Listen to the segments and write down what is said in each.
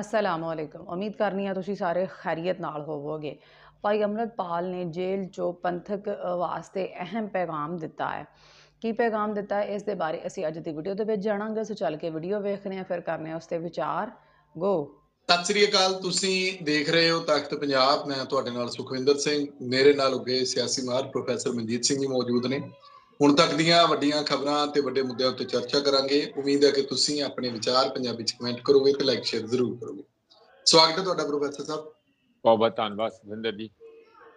ਅਸਲਾਮ ਵਾਲੇਕੁਮ ਉਮੀਦ ਕਰਨੀ ਆ ਤੁਸੀਂ ਸਾਰੇ ਖੈਰੀਅਤ ਨਾਲ ਹੋਵੋਗੇ। ਭਾਈ ਅਮਰਤਪਾਲ ਨੇ ਜੇਲ੍ਹ ਚੋਂ ਪੰਥਕ ਵਾਸਤੇ ਅਹਿਮ ਪੈਗਾਮ ਦਿੱਤਾ ਹੈ। ਕੀ ਪੈਗਾਮ ਦਿੱਤਾ ਹੈ? ਇਸ ਦੇ ਬਾਰੇ ਅਸੀਂ ਅੱਜ ਦੀ ਵੀਡੀਓ ਦੇ ਵਿੱਚ ਜਾਣਾਂਗੇ। ਸੋ ਚੱਲ ਕੇ ਵੀਡੀਓ ਵੇਖਦੇ ਹਾਂ, ਫਿਰ ਕਰਨੇ ਆ ਉਸ ਤੇ ਵਿਚਾਰ। ਗੋ ਸਤਿ ਸ੍ਰੀ ਅਕਾਲ। ਤੁਸੀਂ ਦੇਖ ਰਹੇ ਹੋ ਤਖਤ ਪੰਜਾਬ। ਮੈਂ ਤੁਹਾਡੇ ਨਾਲ ਸੁਖਵਿੰਦਰ ਸਿੰਘ। ਮੇਰੇ ਨਾਲ ਉੱਗੇ ਸਿਆਸੀ ਮਾਹਰ ਪ੍ਰੋਫੈਸਰ ਮਨਜੀਤ ਸਿੰਘ ਜੀ ਮੌਜੂਦ ਨੇ। ਹੁਣ ਤੱਕ ਦੀਆਂ ਵੱਡੀਆਂ ਖਬਰਾਂ ਤੇ ਵੱਡੇ ਮੁੱਦਿਆਂ ਉੱਤੇ ਚਰਚਾ ਕਰਾਂਗੇ। ਉਮੀਦ ਹੈ ਕਿ ਤੁਸੀਂ ਆਪਣੇ ਵਿਚਾਰ ਪੰਜਾਬੀ ਚ ਕਮੈਂਟ ਕਰੋਗੇ ਤੇ ਲਾਈਕ ਸ਼ੇਅਰ ਜ਼ਰੂਰ ਕਰੋਗੇ। ਸਵਾਗਤ ਹੈ ਤੁਹਾਡਾ ਪ੍ਰੋਫੈਸਰ ਸਾਹਿਬ। ਬਹੁਤ ਬਹੁਤ ਧੰਨਵਾਦ ਸੁਖਿੰਦਰ ਜੀ।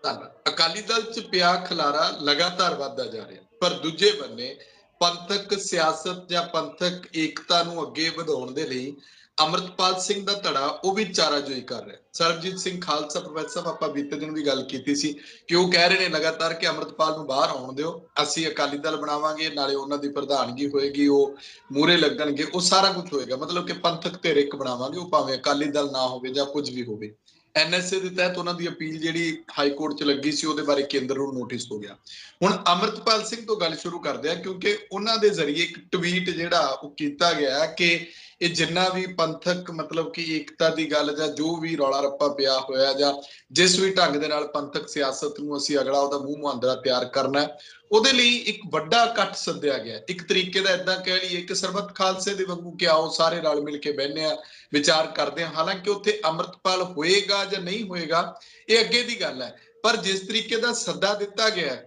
ਧੰਨਵਾਦ। ਅਕਾਲੀ ਦਲ ਚ ਪਿਆ ਖਲਾਰਾ ਲਗਾਤਾਰ ਵੱਧਦਾ ਜਾ ਰਿਹਾ। ਪਰ ਦੂਜੇ ਬੰਨੇ ਪੰਥਕ ਸਿਆਸਤ ਜਾਂ ਪੰਥਕ ਏਕਤਾ ਨੂੰ ਅੱਗੇ ਵਧਾਉਣ ਦੇ ਲਈ ਅਮਰਤਪਾਲ ਸਿੰਘ ਦਾ ਧੜਾ ਉਹ ਵੀ ਚਾਰਾਜੋਈ ਕਰ ਰਿਹਾ ਸਰਬਜੀਤ ਸਿੰਘ ਖਾਲਸਾ, ਪ੍ਰੋਫੈਸਰ ਸਾਹਿਬ, ਆਪਾਂ ਬੀਤੇ ਦਿਨ ਵੀ ਗੱਲ ਕੀਤੀ ਸੀ ਕਿ ਉਹ ਕਹਿ ਰਹੇ ਨੇ ਲਗਾਤਾਰ ਕਿ ਅਮਰਤਪਾਲ ਨੂੰ ਬਾਹਰ ਆਉਣ ਦਿਓ, ਅਸੀਂ ਅਕਾਲੀ ਦਲ ਬਣਾਵਾਂਗੇ, ਨਾਲੇ ਉਹਨਾਂ ਦੀ ਪ੍ਰਧਾਨਗੀ ਹੋਏਗੀ, ਉਹ ਮੂਰੇ ਲੱਗਣਗੇ, ਉਹ ਸਾਰਾ ਕੁਝ ਹੋਏਗਾ। ਮਤਲਬ ਕਿ ਪੰਥਕ ਧਿਰ ਇੱਕ ਬਣਾਵਾਂਗੇ, ਉਹ ਭਾਵੇਂ ਅਕਾਲੀ ਦਲ ਨਾ ਹੋਵੇ ਜਾਂ ਕੁਝ ਵੀ ਹੋਵੇ। ਐਨਐਸਏ ਦੇ ਤਹਿਤ ਉਹਨਾਂ ਦੀ ਅਪੀਲ ਜਿਹੜੀ ਹਾਈ ਕੋਰਟ 'ਚ ਲੱਗੀ ਸੀ, ਉਹਦੇ ਬਾਰੇ ਕੇਂਦਰ ਨੂੰ ਨੋਟਿਸ ਹੋ ਗਿਆ। ਹੁਣ ਅਮਰਤਪਾਲ ਸਿੰਘ ਤੋਂ ਗੱਲ ਸ਼ੁਰੂ ਕਰਦੇ ਆ ਕਿਉਂਕਿ ਉਹਨਾਂ ਦੇ ਜ਼ਰੀਏ ਇੱਕ ਟਵੀਟ ਜਿਹੜਾ ਉਹ ਕੀਤਾ ਗਿਆ ਕਿ ਇਹ ਜਿੰਨਾ ਵੀ ਪੰਥਕ ਮਤਲਬ ਕਿ ਏਕਤਾ ਦੀ ਗੱਲ ਜਾਂ ਜੋ ਵੀ ਰੌਲਾ ਰੱਪਾ ਪਿਆ ਹੋਇਆ ਜਾਂ ਜਿਸ ਵੀ ਢੰਗ ਦੇ ਨਾਲ ਪੰਥਕ ਸਿਆਸਤ ਨੂੰ ਅਸੀਂ ਅਗਲਾ ਉਹਦਾ ਮੂੰਹ ਮੁਹਾਂਦਰਾ ਤਿਆਰ ਕਰਨਾ ਉਹਦੇ ਲਈ ਇੱਕ ਵੱਡਾ ਇਕੱਠ ਸੱਦਿਆ ਗਿਆ ਇੱਕ ਤਰੀਕੇ ਦਾ ਇਦਾਂ ਕਹਿ ਲਈਏ ਕਿ ਸਰਬੱਤ ਖਾਲਸੇ ਦੇ ਵਾਂਗੂ ਕਿ ਆਓ, ਸਾਰੇ ਰਲ ਮਿਲ ਕੇ ਬਹਿੰਦੇ ਆ ਵਿਚਾਰ ਕਰਦੇ ਆ ਹਾਲਾਂਕਿ ਉੱਥੇ ਅੰਮ੍ਰਿਤਪਾਲ ਹੋਏਗਾ ਜਾਂ ਨਹੀਂ ਹੋਏਗਾ, ਇਹ ਅੱਗੇ ਦੀ ਗੱਲ ਹੈ। ਪਰ ਜਿਸ ਤਰੀਕੇ ਦਾ ਸੱਦਾ ਦਿੱਤਾ ਗਿਆ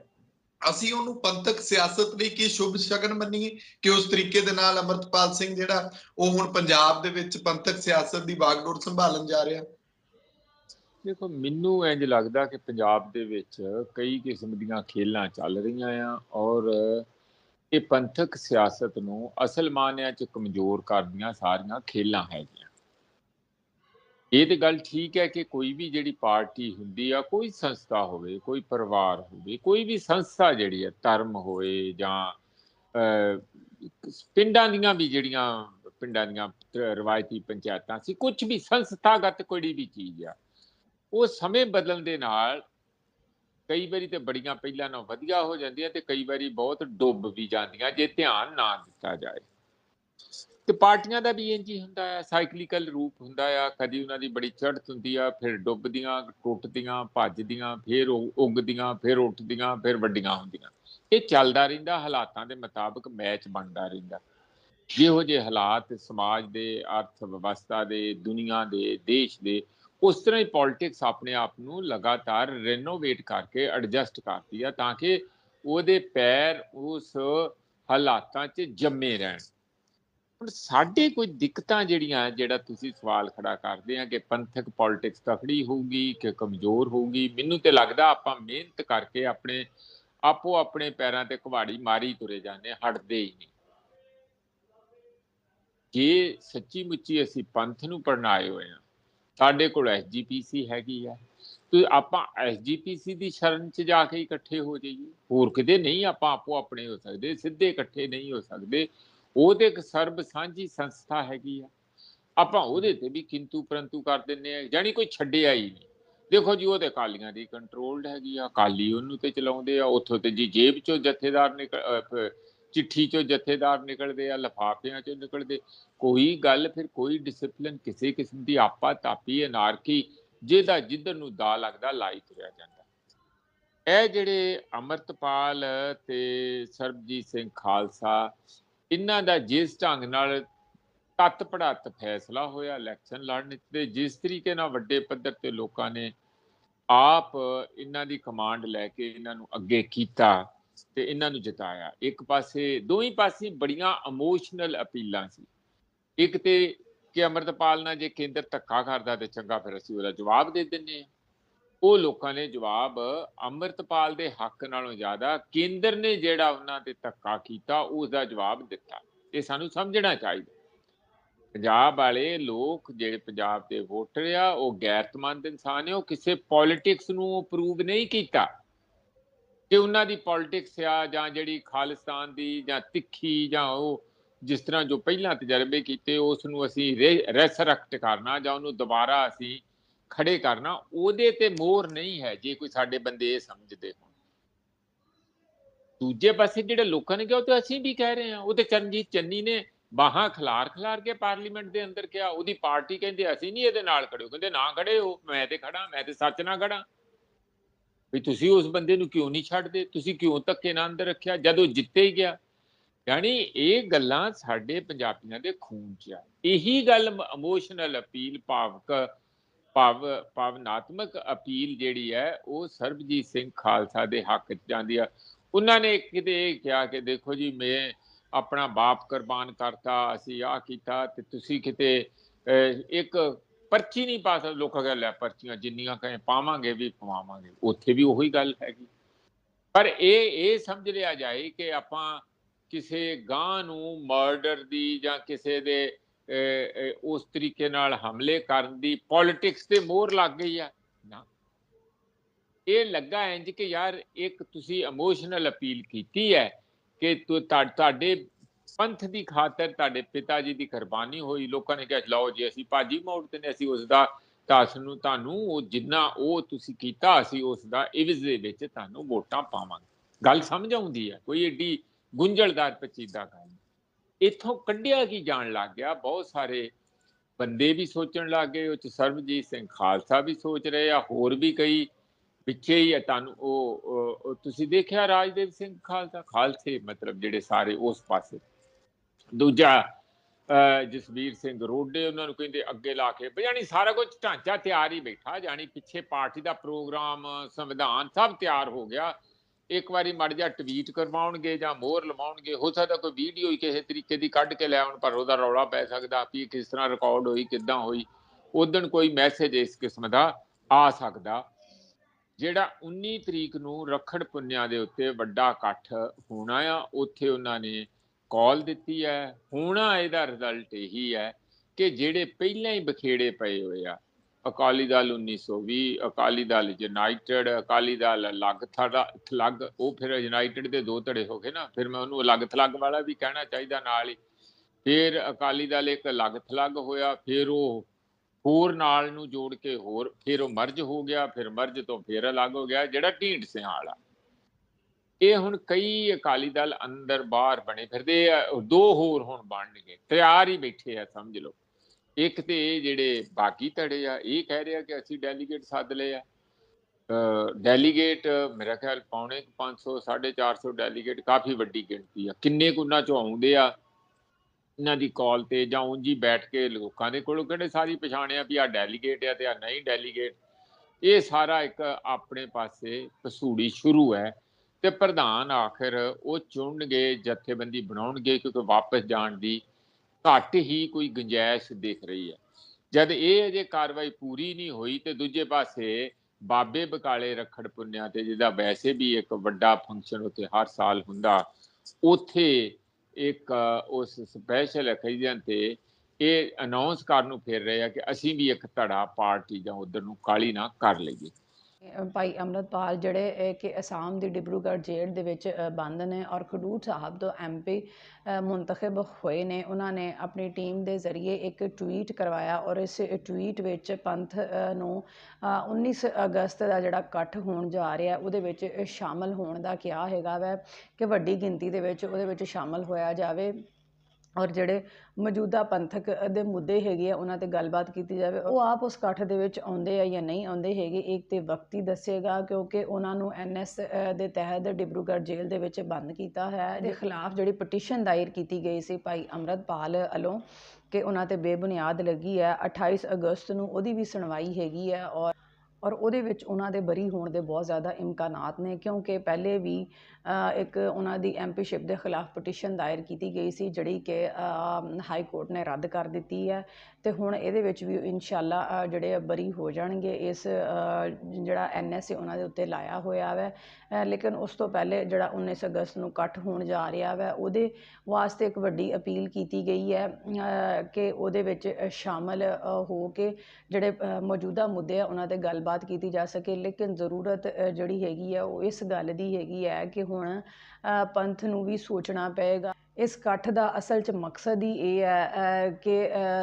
ਅਸੀਂ ਉਹਨੂੰ ਪੰਥਕ ਸਿਆਸਤ ਲਈ ਕੀ ਸ਼ੁਭ ਸ਼ਗਨ ਮੰਨੀਏ ਕਿ ਉਸ ਤਰੀਕੇ ਦੇ ਨਾਲ ਅਮਰਤਪਾਲ ਸਿੰਘ ਜਿਹੜਾ ਉਹ ਹੁਣ ਪੰਜਾਬ ਦੇ ਵਿੱਚ ਪੰਥਕ ਸਿਆਸਤ ਦੀ ਬਾਗਡੋਰ ਸੰਭਾਲਣ ਜਾ ਰਿਹਾ? ਦੇਖੋ, ਮੈਨੂੰ ਇੰਜ ਲੱਗਦਾ ਕਿ ਪੰਜਾਬ ਦੇ ਵਿੱਚ ਕਈ ਕਿਸਮ ਦੀਆਂ ਖੇਲਾਂ ਚੱਲ ਰਹੀਆਂ ਆ ਔਰ ਇਹ ਪੰਥਕ ਸਿਆਸਤ ਨੂੰ ਅਸਲ ਮਾਨਿਆਂ 'ਚ ਕਮਜ਼ੋਰ ਕਰਦੀਆਂ ਸਾਰੀਆਂ ਖੇਲਾਂ ਹੈਗੀਆਂ। ਇਹ ਤੇ ਗੱਲ ਠੀਕ ਹੈ ਕਿ ਕੋਈ ਵੀ ਜਿਹੜੀ ਪਾਰਟੀ ਹੁੰਦੀ ਆ, ਕੋਈ ਸੰਸਥਾ ਹੋਵੇ, ਕੋਈ ਪਰਿਵਾਰ ਹੋਵੇ, ਕੋਈ ਵੀ ਸੰਸਥਾ ਜਿਹੜੀ ਹੈ, ਧਰਮ ਹੋਵੇ ਜਾਂ ਪਿੰਡਾਂ ਦੀਆਂ ਵੀ ਜਿਹੜੀਆਂ, ਪਿੰਡਾਂ ਦੀਆਂ ਰਵਾਇਤੀ ਪੰਚਾਇਤਾਂ ਸੀ ਕੁਝ ਵੀ ਸੰਸਥਾਗਤ ਕੋਈ ਵੀ ਚੀਜ਼ ਆ, ਉਹ ਸਮੇਂ ਬਦਲਣ ਦੇ ਨਾਲ ਕਈ ਵਾਰੀ ਤੇ ਬੜੀਆਂ ਪਹਿਲਾਂ ਨਾਲੋਂ ਵਧੀਆ ਹੋ ਜਾਂਦੀਆਂ ਤੇ ਕਈ ਵਾਰੀ ਬਹੁਤ ਡੁੱਬ ਵੀ ਜਾਂਦੀਆਂ ਜੇ ਧਿਆਨ ਨਾ ਦਿੱਤਾ ਜਾਏ। ਤੇ ਪਾਰਟੀਆਂ ਦਾ ਵੀ ਇੰਜ ਹੀ ਹੁੰਦਾ ਹੈ ਸਾਈਕਲੀਕਲ ਰੂਪ ਹੁੰਦਾ ਆ, ਕਦੀ ਉਹਨਾਂ ਦੀ ਬੜੀ ਚੜ੍ਹਤ ਹੁੰਦੀ ਆ, ਫਿਰ ਡੁੱਬਦੀਆਂ, ਟੁੱਟਦੀਆਂ, ਭੱਜਦੀਆਂ, ਫਿਰ ਉ- ਉੱਗਦੀਆਂ, ਫਿਰ ਉੱਠਦੀਆਂ, ਫਿਰ ਵੱਡੀਆਂ ਹੁੰਦੀਆਂ। ਇਹ ਚੱਲਦਾ ਰਹਿੰਦਾ, ਹਾਲਾਤਾਂ ਦੇ ਮੁਤਾਬਕ ਮੈਚ ਬਣਦਾ ਰਹਿੰਦਾ। ਜਿਹੋ ਜਿਹੇ ਹਾਲਾਤ ਸਮਾਜ ਦੇ, ਅਰਥ ਵਿਵਸਥਾ ਦੇ, ਦੁਨੀਆ ਦੇ, ਦੇਸ਼ ਦੇ, ਉਸ ਤਰ੍ਹਾਂ ਹੀ ਪੋਲਿਟਿਕਸ ਆਪਣੇ ਆਪ ਨੂੰ ਲਗਾਤਾਰ ਰੈਨੋਵੇਟ ਕਰਕੇ ਐਡਜਸਟ ਕਰਦੀ ਆ, ਤਾਂ ਕਿ ਉਹਦੇ ਪੈਰ ਉਸ ਹਾਲਾਤਾਂ 'ਚ ਜੰਮੇ ਰਹਿਣ। ਹੁਣ ਸਾਡੇ ਕੋਈ ਦਿੱਕਤਾਂ ਜਿਹੜੀਆਂ, ਜਿਹੜਾ ਤੁਸੀਂ ਸਵਾਲ ਖੜਾ ਕਰਦੇ ਆ ਕਿ ਪੰਥਕ ਪੋਲਿਟਿਕਸ ਤਕੜੀ ਹੋਊਗੀ ਕਿ ਕਮਜ਼ੋਰ ਹੋਊਗੀ, ਮੈਨੂੰ ਤੇ ਲੱਗਦਾ ਆਪਾਂ ਮਿਹਨਤ ਕਰਕੇ ਆਪਣੇ ਆਪੋ ਆਪਣੇ ਪੈਰਾਂ ਤੇ ਕੁਹਾੜੀ ਮਾਰੀ ਤੁਰੇ ਜਾਂਦੇ ਹਟਦੇ ਹੀ ਨਹੀਂ। ਜੇ ਸੱਚੀ ਮੁੱਚੀ ਅਸੀਂ ਪੰਥ ਨੂੰ ਪੜਨਾਏ ਹੋਏ ਆ ਸਾਡੇ ਕੋਲ ਐਸਜੀਪੀਸੀ ਹੈਗੀ ਆ, ਤੇ ਆਪਾਂ ਐਸਜੀਪੀਸੀ ਦੀ ਸ਼ਰਨ 'ਚ ਜਾ ਕੇ ਇਕੱਠੇ ਹੋ ਜਾਈਏ। ਹੋਰ ਕਿਤੇ ਨਹੀਂ ਆਪਾਂ ਆਪੋ ਆਪਣੇ ਹੋ ਸਕਦੇ, ਸਿੱਧੇ ਇਕੱਠੇ ਨਹੀਂ ਹੋ ਸਕਦੇ। ਉਹ ਤੇ ਇੱਕ ਸਰਬ ਸਾਂਝੀ ਸੰਸਥਾ ਹੈਗੀ ਆ। ਆਪਾਂ ਉਹਦੇ ਤੇ ਵੀ ਕਿੰਤੂ ਪਰੰਤੂ ਕਰ ਦਿੰਨੇ ਆ ਜਾਨੀ ਕੋਈ ਛੱਡਿਆ ਹੀ ਨਹੀਂ। ਦੇਖੋ ਜੀ, ਉਹ ਤੇ ਕਾਲੀਆਂ ਦੀ ਕੰਟਰੋਲਡ ਹੈਗੀ ਆ ਕਾਲੀ ਉਹਨੂੰ ਤੇ ਚਲਾਉਂਦੇ ਆ, ਉੱਥੋਂ ਤੇ ਜੀ ਜੇਬ ਚੋਂ ਜਥੇਦਾਰ ਨਿਕਲ ਚਿੱਠੀ ਚੋਂ ਜਥੇਦਾਰ ਨਿਕਲਦੇ ਆ, ਲਫਾਫਿਆਂ ਚੋਂ ਨਿਕਲਦੇ। ਕੋਈ ਗੱਲ ਫਿਰ ਕੋਈ ਡਿਸਪਲਿਨ ਕਿਸੇ ਕਿਸਮ ਦੀ ਆਪਾ ਤਾਪੀ ਅਨਾਰਕੀ ਜਿਹਦਾ ਜਿੱਧਰ ਨੂੰ ਦਾ ਲੱਗਦਾ ਲਾਈ ਤੁਰਿਆ ਜਾਂਦਾ। ਇਹ ਜਿਹੜੇ ਅਮਰਤਪਾਲ ਤੇ ਸਰਬਜੀਤ ਸਿੰਘ ਖਾਲਸਾ ਇਹਨਾਂ ਦਾ ਜਿਸ ਢੰਗ ਨਾਲ ਤੱਤ ਪੜਾਤ ਫੈਸਲਾ ਹੋਇਆ ਇਲੈਕਸ਼ਨ ਲੜਨ ਤੇ ਜਿਸ ਤਰੀਕੇ ਨਾਲ ਵੱਡੇ ਪੱਧਰ ਤੇ ਲੋਕਾਂ ਨੇ ਆਪ ਇਹਨਾਂ ਦੀ ਕਮਾਂਡ ਲੈ ਕੇ ਇਹਨਾਂ ਨੂੰ ਅੱਗੇ ਕੀਤਾ ਤੇ ਇਹਨਾਂ ਨੂੰ ਜਿਤਾਇਆ। ਇੱਕ ਪਾਸੇ ਦੋਵੇਂ ਪਾਸੇ ਬੜੀਆਂ ਇਮੋਸ਼ਨਲ ਅਪੀਲਾਂ ਸੀ। ਇੱਕ ਤੇ ਕਿ ਅਮਰਤਪਾਲ ਨਾਲ ਜੇ ਕੇਂਦਰ ਧੱਕਾ ਕਰਦਾ ਤੇ ਚੰਗਾ ਫਿਰ ਅਸੀਂ ਉਹਦਾ ਜਵਾਬ ਦੇ ਦਿੰਨੇ ਆ ਉਹ ਲੋਕਾਂ ਨੇ ਜਵਾਬ ਅੰਮ੍ਰਿਤਪਾਲ ਦੇ ਹੱਕ ਨਾਲੋਂ ਜ਼ਿਆਦਾ ਕੇਂਦਰ ਨੇ ਜਿਹੜਾ ਉਹਨਾਂ ਤੇ ਧੱਕਾ ਕੀਤਾ ਉਸ ਦਾ ਜਵਾਬ ਦਿੱਤਾ। ਇਹ ਸਾਨੂੰ ਸਮਝਣਾ ਚਾਹੀਦਾ। ਪੰਜਾਬ ਵਾਲੇ ਲੋਕ ਜਿਹੜੇ ਪੰਜਾਬ ਦੇ ਵੋਟਰ ਆ, ਉਹ ਗੈਰਤਮੰਦ ਇਨਸਾਨ ਨੇ, ਉਹ ਕਿਸੇ ਪੋਲਿਟਿਕਸ ਨੂੰ ਅਪਰੂਵ ਨਹੀਂ ਕੀਤਾ। ਕਿ ਉਹਨਾਂ ਦੀ ਪੋਲਿਟਿਕਸ ਆ ਜਾਂ ਜਿਹੜੀ ਖਾਲਿਸਤਾਨ ਦੀ ਜਾਂ ਤਿੱਖੀ ਜਾਂ ਉਹ ਜਿਸ ਤਰ੍ਹਾਂ ਜੋ ਪਹਿਲਾਂ ਤਜਰਬੇ ਕੀਤੇ, ਉਸ ਨੂੰ ਅਸੀਂ ਰੈਸਰੈਕਟ ਕਰਨਾ ਜਾਂ ਉਹਨੂੰ ਦੁਬਾਰਾ ਅਸੀਂ ਖੜੇ ਕਰਨਾ, ਉਹਦੇ ਤੇ ਮੋਹਰ ਨਹੀਂ ਹੈ ਜੇ ਕੋਈ ਸਾਡੇ ਬੰਦੇ ਇਹ ਸਮਝਦੇ ਹੋਣ। ਦੂਜੇ ਪਾਸੇ ਜਿਹੜੇ ਲੋਕਾਂ ਨੇ ਕਿਹਾ, ਉਹ ਤੇ ਅਸੀਂ ਵੀ ਕਹਿ ਰਹੇ ਹਾਂ। ਉਹ ਤੇ ਚਰਨਜੀਤ ਚੰਨੀ ਨੇ ਬਾਹਾਂ ਖਿਲਾਰ ਖਿਲਾਰ ਕੇ ਪਾਰਲੀਮੈਂਟ ਦੇ ਅੰਦਰ ਕਿਹਾ, ਉਹਦੀ ਪਾਰਟੀ ਕਹਿੰਦੇ, ਅਸੀਂ ਨਹੀਂ ਇਹਦੇ ਨਾਲ ਖੜੇ। ਕਹਿੰਦੇ, ਨਾ ਖੜੇ ਹੋ ਮੈਂ ਤੇ ਖੜਾ, ਮੈਂ ਤੇ ਸੱਚ ਨਾਲ ਖੜਾ। ਵੀ ਤੁਸੀਂ ਉਸ ਬੰਦੇ ਨੂੰ ਕਿਉਂ ਨਹੀਂ ਛੱਡਦੇ? ਤੁਸੀਂ ਕਿਉਂ ਧੱਕੇ ਨਾਲ ਅੰਦਰ ਰੱਖਿਆ? ਜਦੋਂ ਜਿੱਤੇ ਹੀ ਗਿਆ। ਯਾਨੀ ਇਹ ਗੱਲਾਂ ਸਾਡੇ ਪੰਜਾਬੀਆਂ ਦੇ ਖੂਨ 'ਚ ਆ। ਇਹੀ ਗੱਲ ਇਮੋਸ਼ਨਲ ਅਪੀਲ ਭਾਵਕ ਭਾਵ, ਭਾਵਨਾਤਮਕ ਅਪੀਲ ਜਿਹੜੀ ਹੈ, ਉਹ ਸਰਬਜੀਤ ਸਿੰਘ ਖਾਲਸਾ ਦੇ ਹੱਕ 'ਚ ਜਾਂਦੀ ਆ। ਉਹਨਾਂ ਨੇ ਕਿਤੇ ਇਹ ਕਿਹਾ ਕਿ ਦੇਖੋ ਜੀ, ਮੈਂ ਆਪਣਾ ਬਾਪ ਕੁਰਬਾਨ ਕਰਤਾ, ਅਸੀਂ ਆ ਕੀਤਾ ਤੇ ਤੁਸੀਂ ਕਿਤੇ ਇੱਕ ਪਰਚੀ ਨਹੀਂ ਪਾ ਸਕਦੇ। ਲੋਕਾਂ ਕਹਿੰਦੇ ਲੈ ਪਰਚੀਆਂ ਜਿੰਨੀਆਂ ਕਹੇ, ਪਾਵਾਂਗੇ ਵੀ, ਪਵਾਵਾਂਗੇ। ਉੱਥੇ ਵੀ ਉਹੀ ਗੱਲ ਹੈਗੀ। ਪਰ ਇਹ ਇਹ ਸਮਝ ਲਿਆ ਜਾਏ ਕਿ ਆਪਾਂ ਕਿਸੇ ਗਾਂ ਨੂੰ ਮਰਡਰ ਦੀ ਜਾਂ ਕਿਸੇ ਦੇ ਉਸ ਤਰੀਕੇ ਨਾਲ ਹਮਲੇ ਕਰਨ ਦੀ ਪੋਲਿਟਿਕਸ ਤੇ ਮੋਹਰ ਲੱਗ ਗਈ ਆ। ਨਾ। ਇਹ ਲੱਗਾ ਇੰਜ ਕਿ ਯਾਰ ਇੱਕ ਤੁਸੀਂ ਇਮੋਸ਼ਨਲ ਅਪੀਲ ਕੀਤੀ ਹੈ ਕਿ ਤੁਹਾਡੇ ਪੰਥ ਦੀ ਖਾਤਰ ਤੁਹਾਡੇ ਪਿਤਾ ਜੀ ਦੀ ਕੁਰਬਾਨੀ ਹੋਈ। ਲੋਕਾਂ ਨੇ ਕਿਹਾ, ਲਓ ਜੀ, ਅਸੀਂ ਭਾਜੀ ਮੋੜਤੇ ਨੇ, ਅਸੀਂ ਉਸ ਦਾ ਤੁਹਾਨੂੰ ਤੁਹਾਨੂੰ ਉਹ ਜਿੰਨਾ ਉਹ ਤੁਸੀਂ ਕੀਤਾ, ਅਸੀਂ ਉਸ ਦਾ ਇਵਜ਼ ਦੇ ਵਿੱਚ ਤੁਹਾਨੂੰ ਵੋਟਾਂ ਪਾਵਾਂਗੇ। ਗੱਲ ਸਮਝ ਆਉਂਦੀ ਹੈ ਕੋਈ ਏਡੀ ਗੁੰਝਲਦਾਰ ਪਚੀਦਾ ਗੱਲ ਇੱਥੋਂ ਕੱਢਿਆ ਕੀ ਜਾਣ ਲੱਗ ਗਿਆ। ਬਹੁਤ ਸਾਰੇ ਬੰਦੇ ਵੀ ਸੋਚਣ ਲੱਗ ਗਏ ਉਹ ਚ ਸਰਬਜੀਤ ਸਿੰਘ ਖਾਲਸਾ ਵੀ ਸੋਚ ਰਹੇ ਆ ਹੋਰ ਵੀ ਕਈ ਪਿੱਛੇ ਹੀ ਤੁਹਾਨੂੰ ਉਹ ਤੁਸੀਂ ਦੇਖਿਆ ਰਾਜਦੇਵ ਸਿੰਘ ਖਾਲਸਾ? ਖਾਲਸੇ ਮਤਲਬ ਜਿਹੜੇ ਸਾਰੇ ਉਸ ਪਾਸੇ। ਦੂਜਾ ਅਹ, ਜਸਵੀਰ ਸਿੰਘ ਰੋਡੇ ਉਹਨਾਂ ਨੂੰ ਕਹਿੰਦੇ ਅੱਗੇ ਲਾ ਕੇ ਵੀ ਜਾਣੀ ਸਾਰਾ ਕੁਝ ਢਾਂਚਾ ਤਿਆਰ ਹੀ ਬੈਠਾ ਜਾਣੀ ਪਿੱਛੇ ਪਾਰਟੀ ਦਾ ਪ੍ਰੋਗਰਾਮ ਸੰਵਿਧਾਨ ਸਭ ਤਿਆਰ ਹੋ ਗਿਆ। ਇੱਕ ਵਾਰੀ ਮੜ ਜਾ ਟਵੀਟ ਕਰਵਾਉਣਗੇ ਜਾਂ ਮੋਹਰ ਲਵਾਉਣਗੇ, ਹੋ ਸਕਦਾ ਕੋਈ ਵੀਡੀਓ ਹੀ ਕਿਸੇ ਤਰੀਕੇ ਦੀ ਕੱਢ ਕੇ ਲੈ ਆਉਣ, ਪਰ ਉਹਦਾ ਰੌਲਾ ਪੈ ਸਕਦਾ ਵੀ ਕਿਸ ਤਰ੍ਹਾਂ ਰਿਕਾਰਡ ਹੋਈ, ਕਿੱਦਾਂ ਹੋਈ। ਉਦੋਂ ਕੋਈ ਮੈਸੇਜ ਇਸ ਕਿਸਮ ਦਾ ਆ ਸਕਦਾ, ਜਿਹੜਾ 19 ਤਰੀਕ ਨੂੰ ਰੱਖੜ ਪੁੰਨਿਆ ਦੇ ਉੱਤੇ ਵੱਡਾ ਇਕੱਠ ਹੋਣਾ ਆ, ਉੱਥੇ ਉਹਨਾਂ ਨੇ ਕਾਲ ਦਿੱਤੀ ਹੈ। ਹੋਣਾ ਇਹਦਾ ਰਿਜ਼ਲਟ ਇਹੀ ਹੈ ਕਿ ਜਿਹੜੇ ਪਹਿਲਾਂ ਹੀ ਬਖੇੜੇ ਪਏ ਹੋਏ ਆ ਅਕਾਲੀ ਦਲ 1920 ਅਕਾਲੀ ਦਲ ਯੂਨਾਈਟਿਡ ਅਕਾਲੀ ਦਲ ਅਲੱਗ ਥਲੱਗ, ਉਹ ਫਿਰ ਯੂਨਾਈਟਿਡ ਦੇ ਦੋ ਧੜੇ ਹੋ ਗਏ ਨਾ, ਫਿਰ ਮੈਂ ਉਹਨੂੰ ਅਲੱਗ ਥਲੱਗ ਵਾਲਾ ਵੀ ਕਹਿਣਾ ਚਾਹੀਦਾ ਨਾਲ ਹੀ। ਫਿਰ ਅਕਾਲੀ ਦਲ ਇੱਕ ਅਲੱਗ ਥਲੱਗ ਹੋਇਆ, ਫਿਰ ਉਹ ਹੋਰ ਨਾਲ ਨੂੰ ਜੋੜ ਕੇ ਹੋਰ, ਫਿਰ ਉਹ ਮਰਜ ਹੋ ਗਿਆ, ਫਿਰ ਮਰਜ ਤੋਂ ਫਿਰ ਅਲੱਗ ਹੋ ਗਿਆ, ਜਿਹੜਾ ਢੀਂਡ ਸਿਆਂ ਵਾਲਾ। ਇਹ ਹੁਣ ਕਈ ਅਕਾਲੀ ਦਲ ਅੰਦਰ ਬਾਹਰ ਬਣੇ ਫਿਰਦੇ ਆ, ਦੋ ਹੋਰ ਹੁਣ ਬਣਨਗੇ, ਤਿਆਰ ਹੀ ਬੈਠੇ ਆ, ਸਮਝ ਲਓ। ਇੱਕ ਤੇ ਇਹ ਜਿਹੜੇ ਬਾਕੀ ਧੜੇ ਆ, ਇਹ ਕਹਿ ਰਹੇ ਆ ਕਿ ਅਸੀਂ ਡੈਲੀਗੇਟ ਸੱਦ ਲਏ ਆ। ਡੈਲੀਗੇਟ ਮੇਰਾ ਖਿਆਲ ਪੌਣੇ 500 450 ਡੈਲੀਗੇਟ ਕਾਫੀ ਵੱਡੀ ਗਿਣਤੀ ਆ। ਕਿੰਨੇ ਕੁ ਉਹਨਾਂ ਚੋਂ ਆਉਂਦੇ ਆ, ਇਹਨਾਂ ਦੀ ਕਾਲ ਤੇ ਜਾਂ ਉਂਝ ਹੀ ਬੈਠ ਕੇ ਲੋਕਾਂ ਦੇ ਕੋਲੋਂ ਕਿਹੜੇ ਸਾਰੀ ਪਛਾਣਿਆ ਵੀ ਆ ਡੈਲੀਗੇਟ ਆ ਤੇ ਆ ਨਹੀਂ ਡੈਲੀਗੇਟ ਇਹ ਸਾਰਾ ਇੱਕ ਆਪਣੇ ਪਾਸੇ ਪਸੂੜੀ ਸ਼ੁਰੂ ਹੈ ਤੇ ਪ੍ਰਧਾਨ ਆਖਿਰ ਉਹ ਚੁਣਨਗੇ, ਜਥੇਬੰਦੀ ਬਣਾਉਣਗੇ ਕਿਉਂਕਿ ਵਾਪਸ ਜਾਣ ਦੀ ਘੱਟ ਹੀ ਕੋਈ ਗੁੰਜਾਇਸ਼ ਦਿਖ ਰਹੀ ਹੈ। ਜਦ ਇਹ ਅਜੇ ਕਾਰਵਾਈ ਪੂਰੀ ਨਹੀਂ ਹੋਈ ਤੇ ਦੂਜੇ ਪਾਸੇ ਬਾਬੇ ਬਕਾਲੇ ਰੱਖੜ ਪੁੰਨਿਆ ਤੇ ਜਿਹਦਾ ਵੈਸੇ ਵੀ ਇੱਕ ਵੱਡਾ ਫੰਕਸ਼ਨ ਉੱਥੇ ਹਰ ਸਾਲ ਹੁੰਦਾ, ਉੱਥੇ ਇੱਕ, ਉਸ ਸਪੈਸ਼ਲ ਅਕੇਜਨ ਤੇ ਇਹ ਅਨਾਉਂਸ ਕਰਨ ਨੂੰ ਫਿਰ ਰਹੇ ਆ ਕਿ ਅਸੀਂ ਵੀ ਇੱਕ ਧੜਾ ਪਾਰਟੀ ਜਾਂ ਉਧਰ ਨੂੰ ਕਾਲੀ ਨਾ ਕਰ ਲਈਏ। ਭਾਈ ਅੰਮ੍ਰਿਤਪਾਲ ਜਿਹੜੇ ਕਿ ਅਸਾਮ ਦੀ ਡਿਬਰੂਗੜ੍ਹ ਜੇਲ੍ਹ ਦੇ ਵਿੱਚ ਬੰਦ ਨੇ ਔਰ ਖਡੂਰ ਸਾਹਿਬ ਤੋਂ ਐਮਪੀ ਮੁੰਤਖਬ ਹੋਏ ਨੇ। ਉਹਨਾਂ ਨੇ ਆਪਣੀ ਟੀਮ ਦੇ ਜ਼ਰੀਏ ਇੱਕ ਟਵੀਟ ਕਰਵਾਇਆ ਔਰ ਇਸ ਟਵੀਟ ਵਿੱਚ ਪੰਥ ਨੂੰ ਅ, 19 ਅਗਸਤ ਦਾ ਜਿਹੜਾ ਇਕੱਠ ਹੋਣ ਜਾ ਰਿਹਾ ਉਹਦੇ ਵਿੱਚ ਸ਼ਾਮਲ ਹੋਣ ਦਾ ਕਿਹਾ ਹੈਗਾ ਵੈ ਕਿ ਵੱਡੀ ਗਿਣਤੀ ਦੇ ਵਿੱਚ ਉਹਦੇ ਵਿੱਚ ਸ਼ਾਮਲ ਹੋਇਆ ਜਾਵੇ। ਔਰ ਜਿਹੜੇ ਮੌਜੂਦਾ ਪੰਥਕ ਦੇ ਮੁੱਦੇ ਹੈਗੇ ਆ, ਉਹਨਾਂ ਤੇ ਗੱਲਬਾਤ ਕੀਤੀ ਜਾਵੇ, ਉਹ ਆਪ ਉਸ ਇਕੱਠ ਦੇ ਵਿੱਚ ਆਉਂਦੇ ਆ ਜਾਂ ਨਹੀਂ ਆਉਂਦੇ ਹੈਗੇ ਇੱਕ ਤੇ ਹੀ ਦੱਸੇਗਾ ਕਿਉਂਕਿ ਉਹਨਾਂ ਨੂੰ ਐਨਐਸ ਦੇ ਤਹਿਤ ਡਿਬਰੂਗੜ੍ਹ ਜੇਲ੍ਹ ਦੇ ਵਿੱਚ ਬੰਦ ਕੀਤਾ ਹੈ, ਦੇ ਖਿਲਾਫ ਜਿਹੜੀ ਪਟੀਸ਼ਨ ਦਾਇਰ ਕੀਤੀ ਗਈ ਸੀ ਭਾਈ ਅਮਰਤਪਾਲ ਵੱਲੋਂ ਕਿ ਉਹਨਾਂ ਤੇ ਬੇਬੁਨਿਆਦ ਲੱਗੀ ਹੈ 28 ਅਗਸਤ ਨੂੰ ਉਹਦੀ ਵੀ ਸੁਣਵਾਈ ਹੈਗੀ ਹੈ ਔਰ ਔਰ ਉਹਦੇ ਵਿੱਚ ਉਹਨਾਂ ਦੇ ਬਰੀ ਹੋਣ ਦੇ ਬਹੁਤ ਜ਼ਿਆਦਾ ਇਮਕਾਨਾਤ ਨੇ ਕਿਉਂਕਿ ਪਹਿਲੇ ਵੀ ਇੱਕ ਉਹਨਾਂ ਦੀ ਐਮਪੀਸ਼ਿਪ ਦੇ ਖਿਲਾਫ ਪਟੀਸ਼ਨ ਦਾਇਰ ਕੀਤੀ ਗਈ ਸੀ ਜਿਹੜੀ ਕਿ ਹਾਈ ਕੋਰਟ ਨੇ ਰੱਦ ਕਰ ਦਿੱਤੀ ਹੈ ਤੇ ਹੁਣ ਇਹਦੇ ਵਿੱਚ ਵੀ ਇਨਸ਼ਾਅੱਲਾ ਜਿਹੜੇ ਆ ਬਰੀ ਹੋ ਜਾਣਗੇ ਇਸ ਅ, ਜਿਹੜਾ ਐਨਐਸਏ ਉਹਨਾਂ ਦੇ ਉੱਤੇ ਲਾਇਆ ਹੋਇਆ ਵੈ। ਲੇਕਿਨ ਉਸ ਤੋਂ ਪਹਿਲੇ ਜਿਹੜਾ 19 ਅਗਸਤ ਨੂੰ ਇਕੱਠ ਹੋਣ ਜਾ ਰਿਹਾ ਵੈ ਉਹਦੇ ਵਾਸਤੇ ਇੱਕ ਵੱਡੀ ਅਪੀਲ ਕੀਤੀ ਗਈ ਹੈ ਕਿ ਉਹਦੇ ਵਿੱਚ ਸ਼ਾਮਲ ਹੋ ਕੇ ਜਿਹੜੇ ਮੌਜੂਦਾ ਮੁੱਦੇ ਆ ਉਹਨਾਂ ਤੇ ਗੱਲ ਗੱਲਬਾਤ ਕੀਤੀ ਜਾ ਸਕੇ, ਲੇਕਿਨ ਜ਼ਰੂਰਤ ਜਿਹੜੀ ਹੈਗੀ ਆ, ਉਹ ਇਸ ਗੱਲ ਦੀ ਹੈਗੀ ਹੈ ਕਿ ਹੁਣ ਪੰਥ ਨੂੰ ਵੀ ਸੋਚਣਾ ਪਏਗਾ। ਇਸ ਇਕੱਠ ਦਾ ਅਸਲ 'ਚ ਮਕਸਦ ਹੀ ਇਹ ਹੈ ਕਿ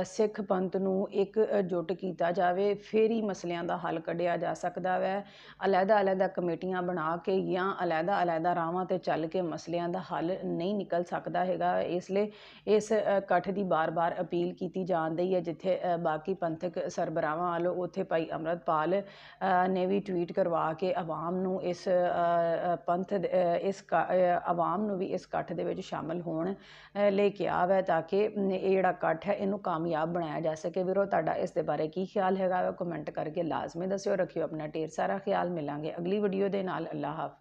ਸਿੱਖ ਪੰਥ ਨੂੰ ਇੱਕ ਜੁੱਟ ਕੀਤਾ ਜਾਵੇ ਫਿਰ ਹੀ ਮਸਲਿਆਂ ਦਾ ਹੱਲ ਕੱਢਿਆ ਜਾ ਸਕਦਾ ਵੈ। ਅਲੱਗਾ ਅਲੱਗਾ ਕਮੇਟੀਆਂ ਬਣਾ ਕੇ ਜਾਂ ਅਲੱਗਾ ਅਲੱਗਾ ਰਾਵਾਂ ਤੇ ਚੱਲ ਕੇ ਮਸਲਿਆਂ ਦਾ ਹੱਲ ਨਹੀਂ ਨਿਕਲ ਸਕਦਾ ਹੈਗਾ। ਇਸ ਲਈ ਇਸ ਇਕੱਠ ਦੀ ਬਾਰ-ਬਾਰ ਅਪੀਲ ਕੀਤੀ ਜਾਂਦੀ ਹੈ ਜਿੱਥੇ ਬਾਕੀ ਪੰਥਕ ਸਰਬਰਾਹਾਂ ਵੱਲੋਂ ਉੱਥੇ ਭਾਈ ਅੰਮ੍ਰਿਤਪਾਲ ਨੇ ਵੀ ਟਵੀਟ ਕਰਵਾ ਕੇ ਆਵਾਮ ਨੂੰ ਇਸ ਪੰਥ ਦੇ- ਇਸ ਕ- ਅ, ਆਵਾਮ ਨੂੰ ਵੀ ਇਸ ਇਕੱਠ ਦੇ ਵਿੱਚ ਸ਼ਾਮਲ ਹੋਣ ਅ, ਲਈ ਕਿਹਾ ਵੈ ਤਾਂ ਕਿ ਅਮ, ਇਹ ਜਿਹੜਾ ਇਕੱਠ ਹੈ ਇਹਨੂੰ ਕਾਮਯਾਬ ਬਣਾਇਆ ਜਾ ਸਕੇ। ਵੀਰੋ ਤੁਹਾਡਾ ਇਸ ਦੇ ਬਾਰੇ ਕੀ ਖਿਆਲ ਹੈਗਾ ਕਮੈਂਟ ਕਰਕੇ ਲਾਜ਼ਮੀ ਦੱਸਿਓ। ਰੱਖਿਓ ਆਪਣਾ ਢੇਰ ਸਾਰਾ ਖਿਆਲ। ਮਿਲਾਂਗੇ ਅਗਲੀ ਵੀਡੀਓ ਦੇ ਨਾਲ। ਅੱਲਾ ਹਾਫਿਜ਼।